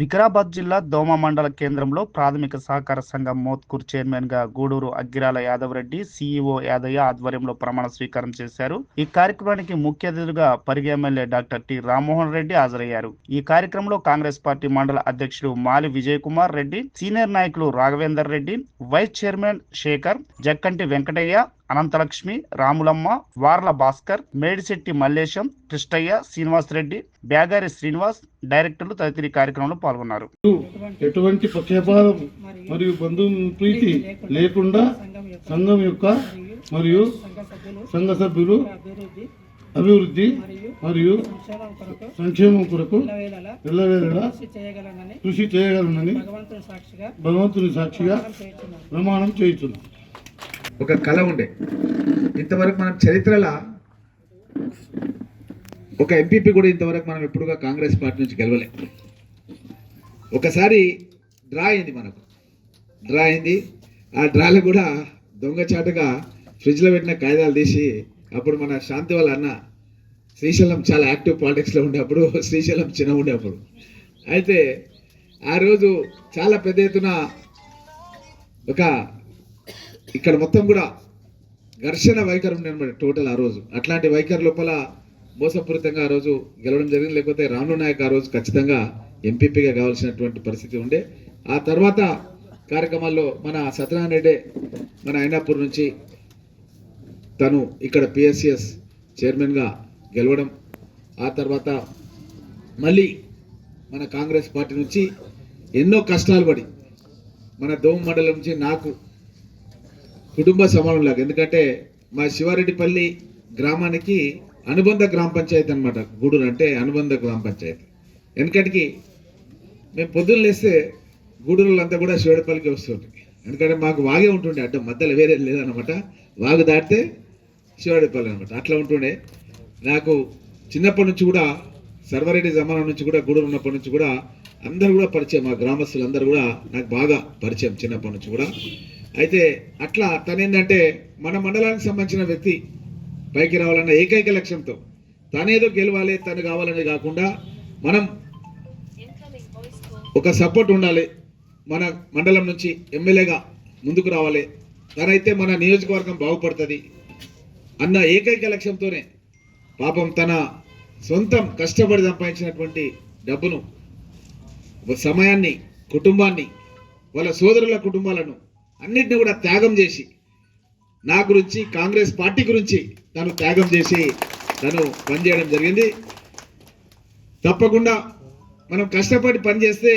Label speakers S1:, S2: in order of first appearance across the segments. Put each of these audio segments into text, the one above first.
S1: వికారాబాద్ జిల్లా దోమ మండల కేంద్రంలో ప్రాథమిక సహకార సంఘం మోత్కూర్ చైర్మన్గా గూడూరు అగ్గిరాల యాదవ్ రెడ్డి సీఈఓ యాదయ్య ఆధ్వర్యంలో ప్రమాణ స్వీకారం చేశారు. ఈ కార్యక్రమానికి ముఖ్య అతిథిగా Parigi MLA doctor T Rammohan Reddy హాజరయ్యారు. ఈ కార్యక్రమంలో కాంగ్రెస్ పార్టీ మండల అధ్యక్షుడు మాలి విజయ్ కుమార్ రెడ్డి సీనియర్ నాయకులు రాఘవేందర్ రెడ్డి వైస్ చైర్మన్ శేఖర్ జక్కంటి వెంకటయ్య అనంతలక్ష్మి రాములమ్మ వార్ల భాస్కర్ మేడిశెట్టి మల్లేశం కృష్ణయ్య శ్రీనివాస్ రెడ్డి బ్యాగారి శ్రీనివాస్ డైరెక్టర్లు తదితర కార్యక్రమంలో పాల్గొన్నారు.
S2: ఎటువంటి పక్షపాతం మరియు బంధు ప్రీతి లేకుండా సంఘం యొక్క మరియు సంఘ సభ్యులు అభివృద్ధి మరియు
S3: సంక్షేమం కొరకు
S2: ఎల్లవేళలా
S3: కృషి చేయగలనని
S2: కృషి చేయగలనని
S3: భగవంతుని సాక్షిగా
S2: భగవంతుని సాక్షిగా
S3: చేస్తున్నాను
S2: ప్రమాణం చేయుచున్నాను
S4: ఒక కళ ఉండే. ఇంతవరకు మనం చరిత్రలో ఒక ఎంపీపీ కూడా ఇంతవరకు మనం ఎప్పుడుగా కాంగ్రెస్ పార్టీ నుంచి గెలవలే. ఒకసారి డ్రా అయింది మనకు. డ్రా అయింది. ఆ డ్రాలో కూడా దొంగచాటుగా ఫ్రిడ్జ్లో పెట్టిన కాగితాలు తీసి అప్పుడు మన శాంతి వాళ్ళ అన్న శ్రీశైలం చాలా యాక్టివ్ పాలిటిక్స్లో ఉండేప్పుడు శ్రీశైలం చిన్న ఉండేప్పుడు అయితే ఆ రోజు చాలా పెద్ద ఎత్తున ఒక ఇక్కడ మొత్తం కూడా ఘర్షణ వైఖరి ఉండే టోటల్ ఆ రోజు. అట్లాంటి వైఖరి లోపల మోసపూరితంగా ఆ రోజు గెలవడం జరిగింది. లేకపోతే రాములు నాయక్ ఆ రోజు ఖచ్చితంగా ఎంపీపీగా కావాల్సినటువంటి పరిస్థితి ఉండే. ఆ తర్వాత కార్యక్రమాల్లో మన సత్యనారాయణ రెడ్డి మన అయినాపూర్ నుంచి తను ఇక్కడ పిఎస్సిఎస్ చైర్మన్గా గెలవడం. ఆ తర్వాత మళ్ళీ మన కాంగ్రెస్ పార్టీ నుంచి ఎన్నో కష్టాలు పడి మన దోమ మండలం నుంచి నాకు కుటుంబ సమానంలాగా ఎందుకంటే మా శివారెడ్డిపల్లి గ్రామానికి అనుబంధ గ్రామ పంచాయతీ అనమాట గూడూరు అంటే అనుబంధ గ్రామ పంచాయతీ. ఎందుకంటే మేము పొద్దున్న లేస్తే గూడూరులంతా కూడా శివారెడ్డిపల్లికి వస్తుంటుంది ఎందుకంటే మాకు వాగే ఉంటుండే అడ్డం మధ్యలో వేరే లేదనమాట వాగు దాటితే శివారెడ్డిపల్లి అనమాట అట్లా ఉంటుండే. నాకు చిన్నప్పటి నుంచి కూడా సర్వారెడ్డి జమానా నుంచి కూడా గూడూరు ఉన్నప్పటి నుంచి కూడా అందరూ కూడా పరిచయం. మా గ్రామస్తులందరూ కూడా నాకు బాగా పరిచయం చిన్నప్పటి నుంచి కూడా. అయితే అట్లా తనేందంటే మన మండలానికి సంబంధించిన వ్యక్తి పైకి రావాలన్న ఏకైక లక్ష్యంతో తనేదో గెలవాలి తను కావాలని కాకుండా మనం ఒక సపోర్ట్ ఉండాలి. మన మండలం నుంచి ఎమ్మెల్యేగా ముందుకు రావాలి. తనైతే మన నియోజకవర్గం బాగుపడుతుంది అన్న ఏకైక లక్ష్యంతోనే పాపం తన సొంతం కష్టపడి సంపాదించినటువంటి డబ్బును సమయాన్ని కుటుంబాన్ని వాళ్ళ సోదరుల కుటుంబాలను అన్నిటిని కూడా త్యాగం చేసి నా గురించి కాంగ్రెస్ పార్టీ గురించి తను త్యాగం చేసి తను పనిచేయడం జరిగింది. తప్పకుండా మనం కష్టపడి పనిచేస్తే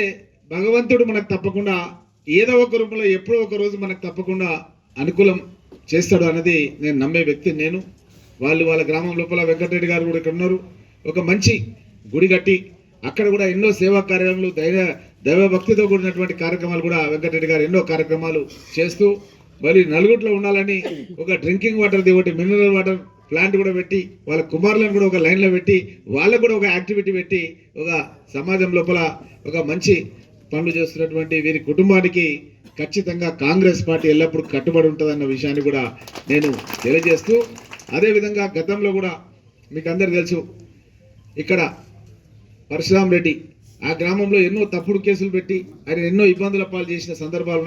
S4: భగవంతుడు మనకు తప్పకుండా ఏదో ఒక రూపంలో ఎప్పుడో ఒక రోజు మనకు తప్పకుండా అనుకూలం చేస్తాడు అన్నది నేను నమ్మే వ్యక్తి నేను. వాళ్ళు వాళ్ళ గ్రామం లోపల వెంకటరెడ్డి గారు కూడా ఇక్కడ ఉన్నారు. ఒక మంచి గుడి కట్టి అక్కడ కూడా ఎన్నో సేవా కార్యక్రమాలు ధైర్య దైవభక్తితో కూడినటువంటి కార్యక్రమాలు కూడా వెంకటరెడ్డి గారు ఎన్నో కార్యక్రమాలు చేస్తూ మరి నలుగురిలో ఉండాలని ఒక డ్రింకింగ్ వాటర్ ఒకటి మినరల్ వాటర్ ప్లాంట్ కూడా పెట్టి వాళ్ళ కుమారులను కూడా ఒక లైన్లో పెట్టి వాళ్ళకు కూడా ఒక యాక్టివిటీ పెట్టి ఒక సమాజం లోపల ఒక మంచి పనులు చేస్తున్నటువంటి వీరి కుటుంబానికి ఖచ్చితంగా కాంగ్రెస్ పార్టీ ఎల్లప్పుడూ కట్టుబడి ఉంటుందన్న విషయాన్ని కూడా నేను తెలియజేస్తూ అదేవిధంగా గతంలో కూడా మీకు అందరు తెలుసు ఇక్కడ పరశురాం రెడ్డి ఆ గ్రామంలో ఎన్నో తప్పుడు కేసులు పెట్టి ఆయన ఎన్నో ఇబ్బందుల పాలు చేసిన సందర్భాలు